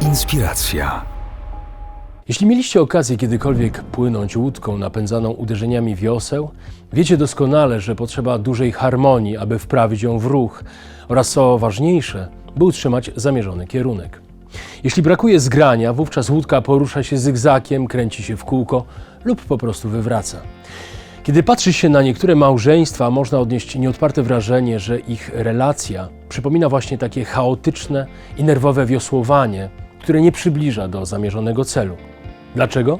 Inspiracja. Jeśli mieliście okazję kiedykolwiek płynąć łódką napędzaną uderzeniami wioseł, wiecie doskonale, że potrzeba dużej harmonii, aby wprawić ją w ruch oraz co ważniejsze, by utrzymać zamierzony kierunek. Jeśli brakuje zgrania, wówczas łódka porusza się zygzakiem, kręci się w kółko lub po prostu wywraca. Kiedy patrzy się na niektóre małżeństwa, można odnieść nieodparte wrażenie, że ich relacja przypomina właśnie takie chaotyczne i nerwowe wiosłowanie, które nie przybliża do zamierzonego celu. Dlaczego?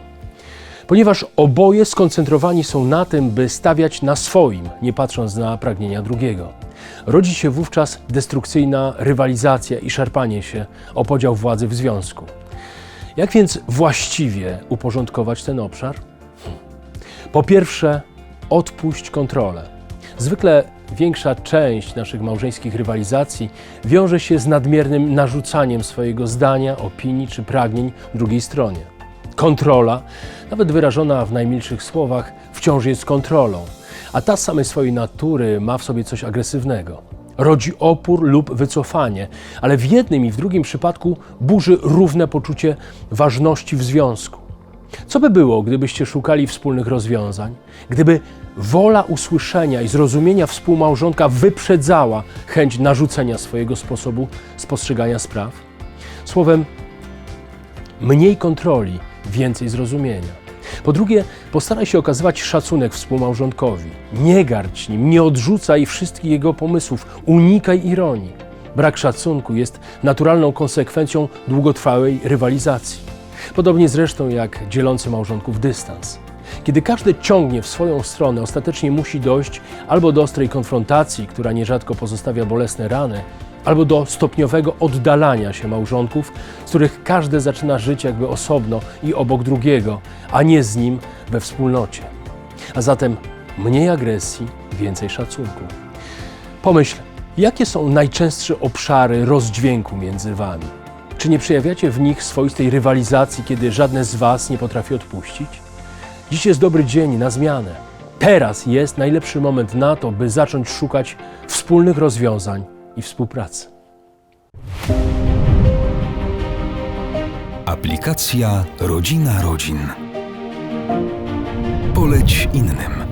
Ponieważ oboje skoncentrowani są na tym, by stawiać na swoim, nie patrząc na pragnienia drugiego. Rodzi się wówczas destrukcyjna rywalizacja i szarpanie się o podział władzy w związku. Jak więc właściwie uporządkować ten obszar? Po pierwsze, odpuść kontrolę. Zwykle większa część naszych małżeńskich rywalizacji wiąże się z nadmiernym narzucaniem swojego zdania, opinii czy pragnień drugiej stronie. Kontrola, nawet wyrażona w najmilszych słowach, wciąż jest kontrolą, a ta z samej swojej natury ma w sobie coś agresywnego. Rodzi opór lub wycofanie, ale w jednym i w drugim przypadku burzy równe poczucie ważności w związku. Co by było, gdybyście szukali wspólnych rozwiązań? Gdyby wola usłyszenia i zrozumienia współmałżonka wyprzedzała chęć narzucenia swojego sposobu spostrzegania spraw? Słowem, mniej kontroli, więcej zrozumienia. Po drugie, postaraj się okazywać szacunek współmałżonkowi. Nie gardź nim, nie odrzucaj wszystkich jego pomysłów, unikaj ironii. Brak szacunku jest naturalną konsekwencją długotrwałej rywalizacji. Podobnie zresztą jak dzielący małżonków dystans. Kiedy każdy ciągnie w swoją stronę, ostatecznie musi dojść albo do ostrej konfrontacji, która nierzadko pozostawia bolesne rany, albo do stopniowego oddalania się małżonków, z których każdy zaczyna żyć jakby osobno i obok drugiego, a nie z nim we wspólnocie. A zatem mniej agresji, więcej szacunku. Pomyśl, jakie są najczęstsze obszary rozdźwięku między wami? Czy nie przejawiacie w nich swoistej rywalizacji, kiedy żadne z was nie potrafi odpuścić? Dziś jest dobry dzień na zmianę. Teraz jest najlepszy moment na to, by zacząć szukać wspólnych rozwiązań i współpracy. Aplikacja Rodzina Rodzin. Poleć innym.